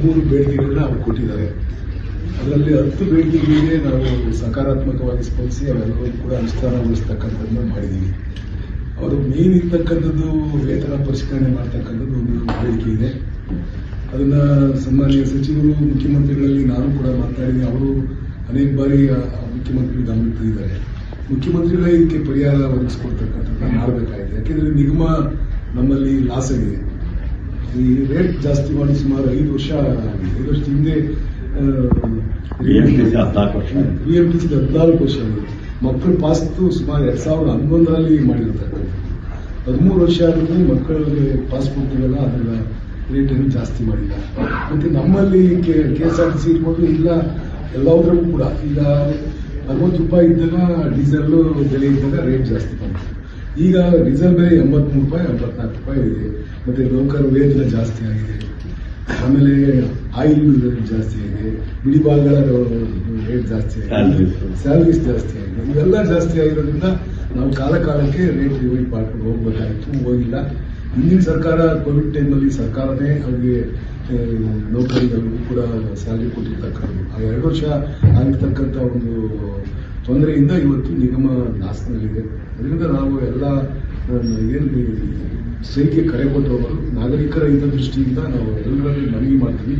ಹದಿಮೂರು ಬೇಡಿಕೆಗಳನ್ನ ಅವ್ರು ಕೊಟ್ಟಿದ್ದಾರೆ. ಅದರಲ್ಲಿ ಹತ್ತು ಬೇಡಿಕೆಗಳಿಗೆ ನಾವು ಸಕಾರಾತ್ಮಕವಾಗಿ ಸ್ಪಂದಿಸಿ ಅವೆಲ್ಲವೂ ಕೂಡ ಅನುಷ್ಠಾನಗೊಳಿಸ್ತಕ್ಕಂಥದ್ದನ್ನ ಮಾಡಿದ್ದೀವಿ. ಅವರು ಮೇನ್ ಇರ್ತಕ್ಕಂಥದ್ದು ವೇತನ ಪರಿಷ್ಕರಣೆ ಮಾಡ್ತಕ್ಕಂಥದ್ದು ಒಂದು ಬೇಡಿಕೆ ಇದೆ. ಅದನ್ನ ಸನ್ಮಾನ್ಯ ಸಚಿವರು, ಮುಖ್ಯಮಂತ್ರಿಗಳಲ್ಲಿ ನಾನು ಕೂಡ ಮಾತಾಡಿದ್ದೀನಿ. ಅವರು ಅನೇಕ ಬಾರಿ ಮುಖ್ಯಮಂತ್ರಿ ಗಮನಕ್ಕೆ ತಂದಿದ್ದಾರೆ ಮುಖ್ಯಮಂತ್ರಿಗಳೇ ಇದಕ್ಕೆ ಪರಿಹಾರ ಒದಗಿಸ್ಕೊಡ್ತಕ್ಕಂಥದ್ದನ್ನ ಮಾಡಬೇಕಾಗಿದೆ. ಯಾಕೆಂದ್ರೆ ನಿಗಮ ನಮ್ಮಲ್ಲಿ ಲಾಸ್ ಆಗಿದೆ. ಈ ರೇಟ್ ಜಾಸ್ತಿ ಮಾಡಿ ಸುಮಾರು ಐದು ವರ್ಷ. ಐದು ವರ್ಷ ಹಿಂದೆ ಪಿ ಹದ್ನಾಲ್ಕು ವರ್ಷ ಎಂ ಟಿ ಸಿ ಹದಿನಾಲ್ಕು ವರ್ಷ ಆಗಿದೆ ಮಕ್ಕಳು ಪಾಸ್ತು ಸುಮಾರು ಎರಡ್ ಸಾವಿರದ ಹನ್ನೊಂದರಲ್ಲಿ ಮಾಡಿರ್ತಕ್ಕಂಥ ಹದಿಮೂರು ವರ್ಷ ಆದ್ರೂ ಮಕ್ಕಳಿಗೆ ಪಾಸ್ಪೋರ್ಟ್ ಇರಲ್ಲ ರೇಟ್ ರೇಟನ್ನು ಜಾಸ್ತಿ ಮಾಡಿಲ್ಲ. ಮತ್ತೆ ನಮ್ಮಲ್ಲಿ K S R T C ಇರ್ಬೋದು ಇಲ್ಲ ಎಲ್ಲದರಲ್ಲೂ ಕೂಡ. ಈಗ ಅರವತ್ತು ರೂಪಾಯಿ ಇದ್ದಾಗ ಡೀಸೆಲ್ ಬೆಲೆ ಇದ್ದಾಗ ರೇಟ್ ಜಾಸ್ತಿ ಬಂತು. ಈಗ ಡೀಸೆಲ್ ಬೆಲೆ ಎಂಬತ್ಮೂರು ರೂಪಾಯಿ ಎಂಬತ್ನಾಲ್ಕು ರೂಪಾಯಿ ಇದೆ. ಮತ್ತೆ ನೌಕರ ವೇತನ ಜಾಸ್ತಿ ಆಗಿದೆ. ಆಮೇಲೆ ಆಯಿಲ್ ಜಾಸ್ತಿ ಆಗಿದೆ. ಬಿಡಿ ಭಾಗಗಳ ರೇಟ್ ಜಾಸ್ತಿ ಆಗಿದೆ. ಸ್ಯಾಲ್ರೀಸ್ ಜಾಸ್ತಿ ಆಗಿದೆ. ಇವೆಲ್ಲ ಜಾಸ್ತಿ ಆಗಿರೋದ್ರಿಂದ ನಾವು ಕಾಲ ಕಾಲಕ್ಕೆ ರೇಟ್ ರಿವೈಟ್ ಮಾಡ್ಕೊಂಡು ಹೋಗ್ಬೇಕಾಗಿತ್ತು. ಹೋಗಿಲ್ಲ. ಹಿಂದಿನ ಸರ್ಕಾರ ಕೋವಿಡ್ ಟೈಮಲ್ಲಿ ಸರ್ಕಾರನೇ ಅವರಿಗೆ ನೌಕರಿಗಳು ಕೂಡ ಸ್ಯಾಲರಿ ಕೊಟ್ಟಿರ್ತಕ್ಕಂಥದ್ದು. ಆ ಎರಡು ವರ್ಷ ಆಗಿರ್ತಕ್ಕಂಥ ಒಂದು ತೊಂದರೆಯಿಂದ ಇವತ್ತು ನಿಗಮ ನಾಶನಲ್ಲಿದೆ ಅದರಿಂದ ನಾವು ಎಲ್ಲ ಏನು ಸೈಕೆ ಕರೆ ಕೊಟ್ಟವರು ನಾಗರಿಕರ ಹಿತದೃಷ್ಟಿಯಿಂದ ನಾವು ಎಲ್ಲರಲ್ಲಿ ಮನವಿ ಮಾಡ್ತೀವಿ.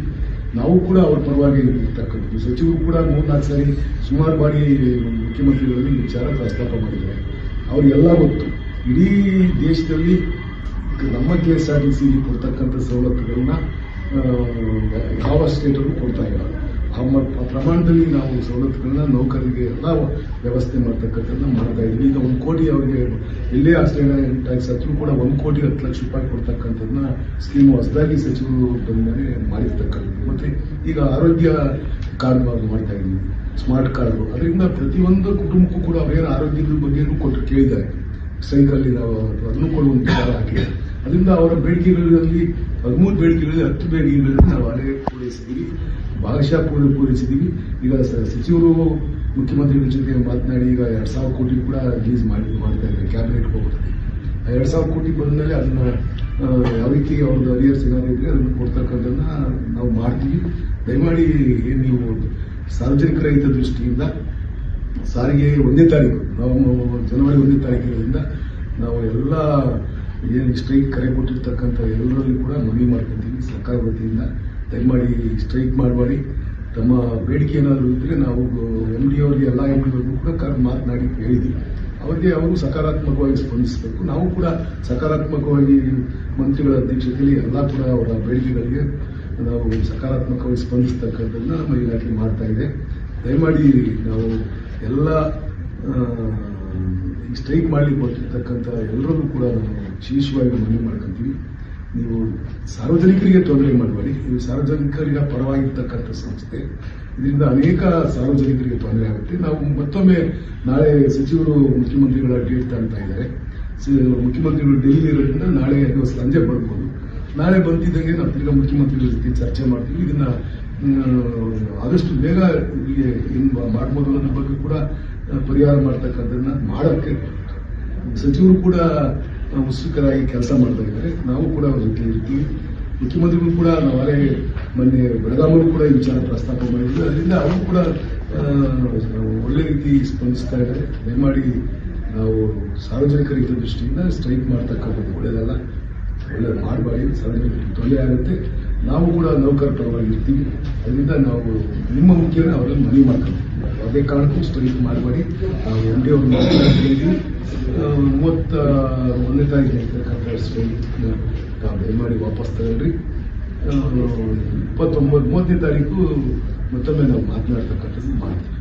ನಾವು ಕೂಡ ಅವ್ರ ಪರವಾಗಿ ಇರ್ತಕ್ಕಂಥದ್ದು. ಸಚಿವರು ಕೂಡ ಮೂರ್ನಾಲ್ಕು ಸಾರಿ ಸುಮಾರು ಬಾರಿ ಮುಖ್ಯಮಂತ್ರಿಗಳಲ್ಲಿ ವಿಚಾರ ಪ್ರಸ್ತಾಪ ಮಾಡಿದ್ದಾರೆ. ಅವರಿಗೆಲ್ಲ ಗೊತ್ತು. ಇಡೀ ದೇಶದಲ್ಲಿ ನಮ್ಮ K S R T C ಕೊಡ್ತಕ್ಕಂಥ ಸವಲತ್ತುಗಳನ್ನ ಯಾವ ಸ್ಟೇಟಲ್ಲೂ ಕೊಡ್ತಾ ಇಲ್ಲ. ಪ್ರಮಾಣದಲ್ಲಿ ನಾವು ಸವಲತ್ತುಗಳನ್ನ, ನೌಕರರಿಗೆ ಎಲ್ಲ ವ್ಯವಸ್ಥೆ ಮಾಡ್ತಕ್ಕಂಥದ್ದನ್ನ ಮಾಡ್ತಾ ಇದ್ವಿ. ಈಗ ಒಂದು ಕೋಟಿ ಅವರಿಗೆ ಎಲ್ಲೇ ಆಸ್ಟ್ರೇಲಿಯಾ ಟ್ಯಾಕ್ಸ್ ಹತ್ರ ಕೂಡ ಒಂದು ಕೋಟಿ ಹತ್ತು ಲಕ್ಷ ರೂಪಾಯಿ ಕೊಡ್ತಕ್ಕಂಥದ್ದನ್ನ ಸ್ಕೀಮ್ ಹೊಸದಾಗಿ ಸಚಿವರು ಬಂದರೆ ಮಾಡಿರ್ತಕ್ಕಂಥದ್ದು. ಮತ್ತೆ ಈಗ ಆರೋಗ್ಯ ಕಾರ್ಡ್ ಮಾಡ್ತಾ ಇದ್ವಿ. Smart card. ಅದರಿಂದ ಪ್ರತಿಯೊಂದು ಕುಟುಂಬಕ್ಕೂ ಕೂಡ ಅವರೇನು ಆರೋಗ್ಯದ ಬಗ್ಗೆನೂ ಕೊಟ್ಟು ಕೇಳಿದ್ದಾರೆ. ಸೈಕಲ್ ನಾವು ಅದನ್ನು ವಿಚಾರ ಹಾಕಿದೆ ಅದರಿಂದ ಅವರ ಬೇಡಿಕೆಗಳಲ್ಲಿ ಹದಿಮೂರು ಬೇಡಿಕೆಗಳಲ್ಲಿ ಹತ್ತು ಬೇಡಿಕೆಗಳಲ್ಲಿ ನಾವು ಹಳೆ ಪೂರೈಸಿದ್ದೀವಿ. ಭಾಗಶಃ ಪೂರ ಪೂರೈಸಿದ್ದೀವಿ. ಈಗ ಸಚಿವರು ಮುಖ್ಯಮಂತ್ರಿಗಳ ಜೊತೆ ಮಾತನಾಡಿ ಈಗ ಎರಡು ಸಾವಿರ ಕೋಟಿ ಕೂಡ ರಿಲೀಸ್ ಮಾಡಿ ಮಾಡ್ತಾ ಇದ್ದಾರೆ ಕ್ಯಾಬಿನೆಟ್ ಹೋಗ್ತದೆ ಆ ಎರಡ್ ಸಾವಿರ ಕೋಟಿ ಬಂದಮೇಲೆ ಅದನ್ನ ಆ, ಯಾವ ರೀತಿ ಅವ್ರದ್ದು ಅರಿಯರ್ಸ್ ಏನಾದ್ರು ಇದ್ರೆ ಅದನ್ನು ಕೊಡ್ತಕ್ಕಂಥದ್ದನ್ನ ನಾವು ಮಾಡ್ತೀವಿ. ದಯಮಾಡಿ ಏನು ನೀವು ಸಾರ್ವಜನಿಕರ ಹಿತದೃಷ್ಟಿಯಿಂದ ಸಾರಿಗೆ ಒಂದೇ ತಾರೀಕು ನಾವು ಜನವರಿ ಒಂದನೇ ತಾರೀಕಿನಿಂದ ನಾವು ಎಲ್ಲ ಏನು ಸ್ಟ್ರೈಕ್ ಕರೆ ಕೊಟ್ಟಿರ್ತಕ್ಕಂಥ ಎಲ್ಲರಲ್ಲಿ ಕೂಡ ಮನವಿ ಮಾಡ್ಕೊತೀವಿ ಸರ್ಕಾರ ವತಿಯಿಂದ ದಯಮಾಡಿ ಸ್ಟ್ರೈಕ್ ಮಾಡಬೇಡಿ. ತಮ್ಮ ಬೇಡಿಕೆ ಏನಾದರೂ ಇದ್ದರೆ ನಾವು ಎಂ ಡಿ ಅವರಿಗೆ ಎಲ್ಲ ಎಂ ಕೂಡ ಕರೆದು ಮಾತನಾಡಿ ಹೇಳಿದ್ದೀವಿ. ಅವರಿಗೆ ಅವರು ಸಕಾರಾತ್ಮಕವಾಗಿ ಸ್ಪಂದಿಸಬೇಕು. ನಾವು ಕೂಡ ಸಕಾರಾತ್ಮಕವಾಗಿ ಮಂತ್ರಿಗಳ ಅಧ್ಯಕ್ಷತೆಯಲ್ಲಿ ಎಲ್ಲ ಕೂಡ ಅವರ ಬೇಡಿಕೆಗಳಿಗೆ ನಾವು ಸಕಾರಾತ್ಮಕವಾಗಿ ಸ್ಪಂದಿಸ್ತಕ್ಕಂಥದ್ದನ್ನ ನಮ್ಮ ಇಲಾಖೆ ಮಾಡ್ತಾ ಇದೆ. ದಯಮಾಡಿ ನಾವು ಎಲ್ಲ ಸ್ಟ್ರೈಕ್ ಮಾಡಲಿಕ್ಕೆ ಬರ್ತಿರ್ತಕ್ಕಂಥ ಎಲ್ಲರಿಗೂ ಕೂಡ ನಾವು ವಿಶೇಷವಾಗಿ ಮನವಿ ಮಾಡ್ಕೊಂತೀವಿ. ನೀವು ಸಾರ್ವಜನಿಕರಿಗೆ ತೊಂದರೆ ಮಾಡಬೇಡಿ. ನೀವು ಸಾರ್ವಜನಿಕರಿಗ ಪರವಾಗಿರ್ತಕ್ಕಂಥ ಸಂಸ್ಥೆ. ಇದರಿಂದ ಅನೇಕ ಸಾರ್ವಜನಿಕರಿಗೆ ತೊಂದರೆ ಆಗುತ್ತೆ. ನಾವು ಮತ್ತೊಮ್ಮೆ ನಾಳೆ ಸಚಿವರು ಮುಖ್ಯಮಂತ್ರಿಗಳ ಡೇಟ್ ತಗೊಳ್ತಾ ಇದ್ದಾರೆ. ಮುಖ್ಯಮಂತ್ರಿಗಳು ಡೆಲ್ಲಿ ಇರೋದ್ರಿಂದ ನಾಳೆ ಅದು ಸಂಜೆ ಬರ್ಬೋದು. ನಾಳೆ ಬಂದಿದ್ದಂಗೆ ನಾವು ತಿರ್ಗಾ ಮುಖ್ಯಮಂತ್ರಿಗಳ ಜೊತೆ ಚರ್ಚೆ ಮಾಡ್ತೀವಿ. ಇದನ್ನ ಆದಷ್ಟು ಬೇಗ ಇಲ್ಲಿಗೆ ಏನ್ ಮಾಡ್ಬೋದು ಅನ್ನೋದ್ರ ಬಗ್ಗೆ ಕೂಡ ಪರಿಹಾರ ಮಾಡ್ತಕ್ಕಂಥದ್ದನ್ನ ಮಾಡೋಕ್ಕೆ ಸಚಿವರು ಕೂಡ ಆ, ಉತ್ಸುಕರಾಗಿ ಕೆಲಸ ಮಾಡ್ತಾ ಇದ್ದಾರೆ. ನಾವು ಕೂಡ ಅವ್ರ ಜೊತೆ ಇರ್ತೀವಿ. ಮುಖ್ಯಮಂತ್ರಿಗಳು ಕೂಡ ನಾವೇ ಮೊನ್ನೆ ಬೆಳಗಾಮಲ್ಲೂ ಕೂಡ ಈ ವಿಚಾರ ಪ್ರಸ್ತಾಪ ಮಾಡಿದ್ರು. ಅದರಿಂದ ಅವರು ಕೂಡ ಒಳ್ಳೆ ರೀತಿ ಸ್ಪಂದಿಸ್ತಾ ಇದ್ದಾರೆ. ದಯಮಾಡಿ ನಾವು ಸಾರ್ವಜನಿಕರ ಹಿತದೃಷ್ಟಿಯಿಂದ ಸ್ಟ್ರೈಕ್ ಮಾಡ್ತಕ್ಕಂಥದ್ದು ಒಳ್ಳೇದಲ್ಲ. ಒಳ್ಳೆ ಮಾಡಬಾರ್ದು. ಸಾರ್ವಜನಿಕರಿಗೆ ತೊಂದರೆ ಆಗುತ್ತೆ. ನಾವು ಕೂಡ ನೌಕರ ಪರವಾಗಿ ಇರ್ತೀವಿ. ಅದರಿಂದ ನಾವು ನಿಮ್ಮ ಮುಖ್ಯನೇ ಅವರಲ್ಲಿ ಮನವಿ ಮಾಡ್ಕೊಂತೀವಿ ಯಾವುದೇ ಕಾರಣಕ್ಕೂ ಸ್ಟ್ರೈಕ್ ಮಾಡಬೇಡಿ ನಾವು ಎಂ ಡಿ ಅವ್ರನ್ನ ಮಾತಾಡ್ತಿದ್ದೀವಿ ಮೂವತ್ತ ಒಂದನೇ ತಾರೀಕು ದಯಮಾಡಿ ವಾಪಸ್ ತಗೊಳ್ರಿ ಇಪ್ಪತ್ತೊಂಬತ್ತು, ಮೂವತ್ತನೇ ತಾರೀಕು ಮತ್ತೊಮ್ಮೆ ನಾವು ಮಾತನಾಡ್ತಕ್ಕಂಥದ್ದು ಮಾಡ್ತೀವಿ.